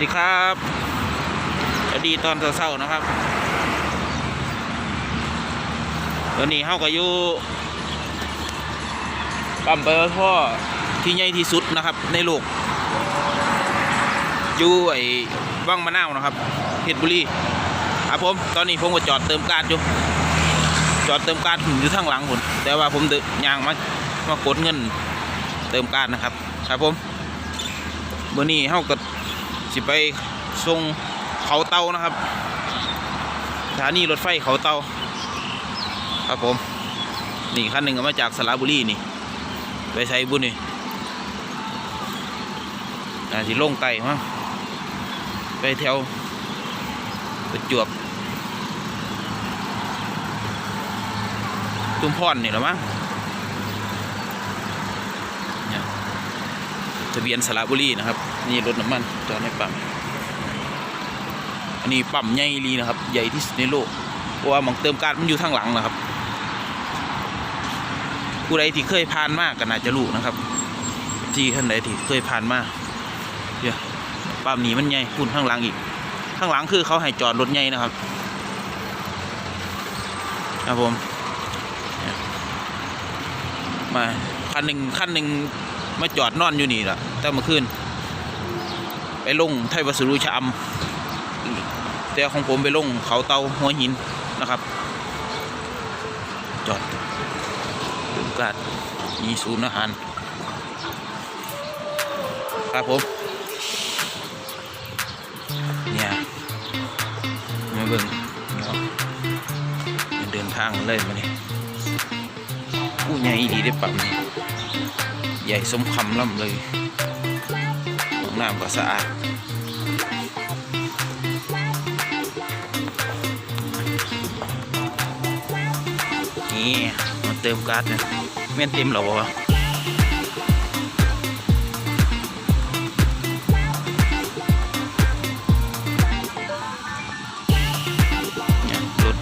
ดีครับสวัสดีตอนเช้าๆนะครับ ตอนนี้เฮาก็อยู่ปั๊มปตทที่ใหญ่ที่สุดนะครับ ในโลกอยู่ไอ้วังมะนาวนะครับเพชรบุรีครับผมตอนนี้ผมก็จอดเติมการอยู่จอดเติมการอยู่ข้างหลังผมแต่ว่าผมเดินยางมามากดเงินเติมการนะครับ ครับผมเมื่อนี้เฮาก็ สิไปส่งเขาเตานะครับสถานีรถไฟเขาเตาครับผม นี่คันหนึ่งก็มาจากสระบุรีนี่ ไปใช้บุญนี่อาสิลงไต่มั้งไปแถวประจวบตุ้มพรนี่หรอมั้งเนี่ย ทะเบียนสระบุรีนะครับ นี่รถน้ำมันจอดในปั๊มอันนี้ปั๊มใหญ่ลีนะครับ ใหญ่ที่สุดในโลกเพราะว่าหมองเติมการมันอยู่ทางหลังนะครับ ผู้ใดที่เคยผ่านมากก็น่าจะรู้นะครับ ที่ท่านใดที่เคยผ่านมาเดี๋ยวปั๊มนี้มันใหญ่คุณข้างหลังอีกข้างหลังคือเขาให้จอดรถใหญ่นะครับครับผมมาคันหนึ่งคันหนึ่ง มาจอดนอนอยู่นี่แหละแต่เมื่อคืนไปลงไทยวัสดุชะอำแต่ของผมไปลงเขาเตาหัวหินนะครับ จอดดูกัดมีศูนย์อาหาร ครับผม เนี่ยมาเบิ่งเดินทางเลยมาเนี่ยผู้ใหญ่ดีได้ปั๊มนี่ ใหญ่สมคำล่ำเลยห้องน้ำก็สะอาดนี่มาเติมก๊าซเนี่ยแม่นเต็มหรอวะเนี่ยรถ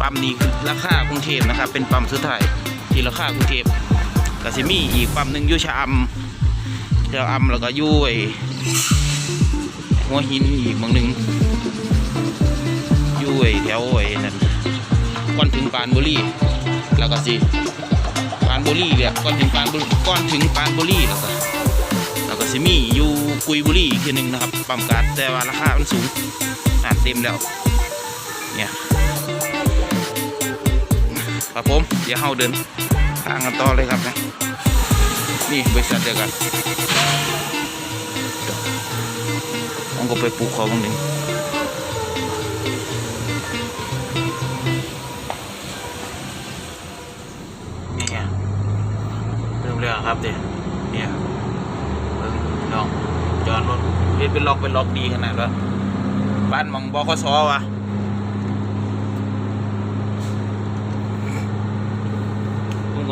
ปั๊มนี้คือราคากรุงเทพนะครับ เป็นปั๊มสุดท้ายที่ราคากรุงเทพ กสิมีอีกปั๊มหนึ่งอยูชะอำชะอำแล้วก็อยุ้ยหัวหินอีกบางหนึ่งอยุ้ยแถวไอ้นั่นก่อนถึงปานบุรีแล้วก็สิปานบุรีเนี่ยก่อนถึงปานบุรีก่อนถึงปานบุรีแล้วก็แล้วก็สิมีอยู่กุยบุรีอีกทีหนึ่งนะครับปั๊มก๊าซแต่ว่าราคามันสูงอ่านเต็มแล้วเนี่ยครับผมเดี๋ยวเฮาเดิน ทางกันต่อเลยครับนะนี่บริษัทเดียวกันผมก็ไปปลูกของบางหนึ่งนี่ไงเริ่มแล้ครับเด็เนี่ยเบิ่งน้องจอดรถเรียนเป็นล็อกเป็นล็อกดีขนาดว่าบ้านมองบคสวะ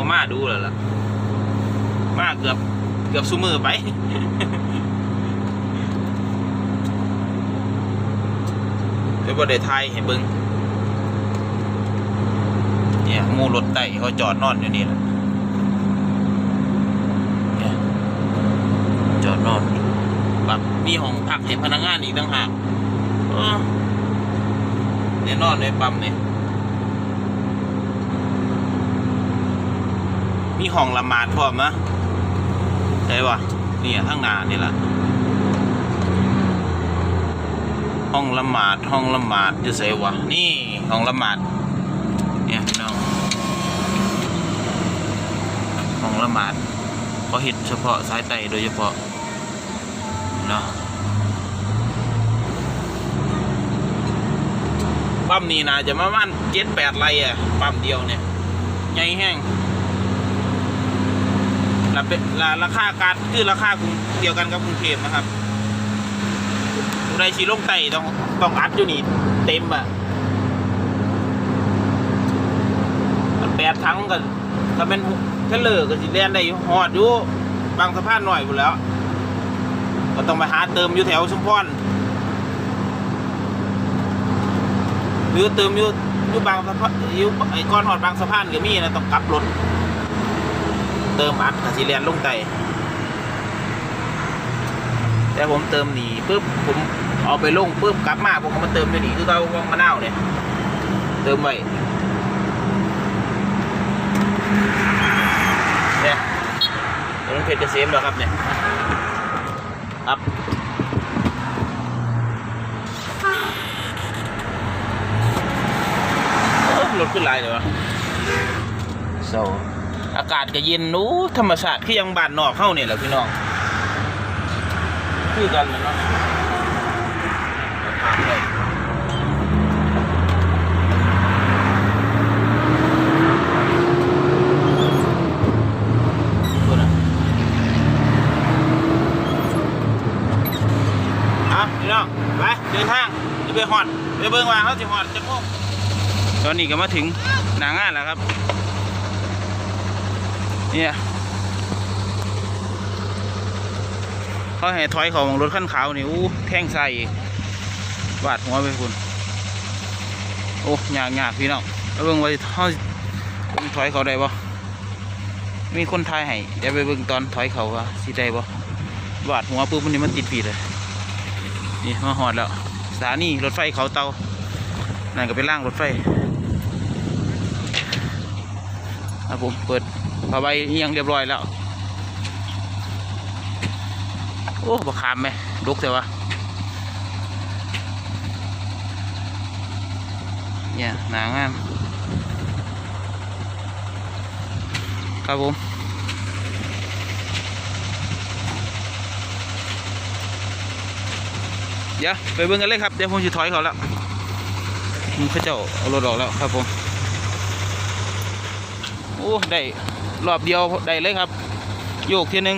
ผ มาดูแล้วล่ะ มาเกือบเกือบซุมือไป เดี๋ยวบ่ไทยให้เบิ่งเนี่ยมูรถไต่เขาจอดนอนอยู่นี่แหละเนี่ยจอดนอนแบบมีห้องพักให้พนักงานอีกต่างหากเออเนี่ยนอนในปั๊มเนี่ย ห้องละหมาดพร้อมนะใช่ปะเนี่ยข้างหน้านี่แหละห้องละหมาดห้องละหมาดจะใส่วะนี่ห้องละหมาดเนี่ยพี่น้องของละหมาดเพราเห็ดเฉพาะสายไตโดยเฉพาะเนาะปั๊มนี้นะจะมามันเจ็ดแปดไรอะปั๊มเดียวเนี่ยใหญ่แห้ง เป็นราคาการคือราคาเดียวกันกับกรุงเทพนะครับผู้ใดชีลงไต่ต้องต้องอัดอยู่นี่เต็มอะแปดทั้งก็ก็เป็นเทเลอร์ก็สิเล่นได้หอดอยู่บางสะพานหน่อยหมดแล้ว ก็ต้องไปหาเติมอยู่แถวชุมพรหรือเติมอยู่อยู่บางสะพานอยู่ไอ้ก้อนหอดบางสะพานก็มีนะต้องกลับรถ เติมอัดก็สิเลียนลงไตแต่ผมเติมหนีปุ๊บผมเอาไปลงปุ๊บกลับมาผมก็มาเติมไปหนีคือเราวางมะนาวเนี่ยเติมไว้เนี่ยถนนเพชรเกษมแล้วครับเนี่ยครับรถขึ้นลายเลยวะโซอา กาศก็เย็นนู้ธรรมชาติคือยังบานนอกเข้าเนี่ยแหละพี่น้องคือกันเนาะถามเลยพูดนะเอาพี่น้องไปเดินทางจะไปหอดไปเบิ่งว่าเขาจะหอดจะโมงตอนนี้ก็มาถึงหนางานแล้วครับ เนี่ยเขาให้ถอยเขาของรถขั้นขาวนี่อู้แท่งใส่บาดหัวไปคุณโอ้ยากยากพี่น้องแล้วเบิ่งว่าเขาถอยเขาได้บ่มีคนทายให้เดี๋ยวไปเบิ่งตอนถอยเขาว่าสิได้บ่บาดหัวปุ๊บมันนี่มันติดปีดเลยนี่มาหอดแล้วสถานีรถไฟเขาเตานั่นก็เป็นล่างรถไฟครับผมเปิด ผ้าใบอิหยังเรียบร้อยแล้ว โอ้บักขามไหมลุกแต่ว่าเนี่ยหนางาม ครับผมเดี๋ยวไปเบิ่งกันเลยครับเดี๋ยวผมจะถอยเขาแล้วมันเขาเจ้าเอารถออกแล้วครับผม โอ้ ได้ รอบเดียวได้เลยครับ โยกทีนึง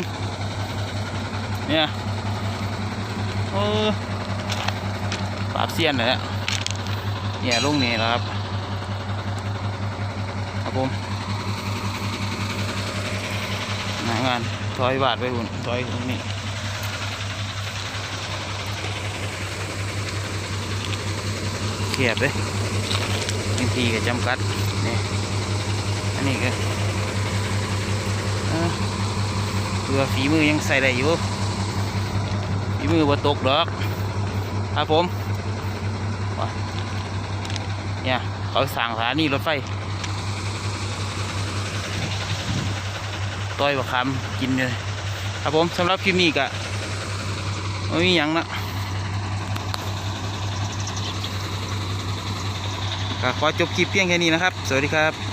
เนี่ยเออปราบเซียนเลยเนี่ยเนี่ยลุงนี่แหละครับครับผมหางานถอยบาทไปหุ่นถอยตรงนี้เขียบเลยบางทีก็จำกัดนี่อันนี้ก็เออ เพื่อฝีมือยังใส่ได้อยู่ฝีมือบ่ตกดอกครับผมเนี่ยเขาสั่งสถานีรถไฟต้อยบะคำกินเลยครับผมสำหรับคลิปนี้ก็ไม่มีหยังนะก็ขอจบคลิปเพียงแค่นี้นะครับ สวัสดีครับ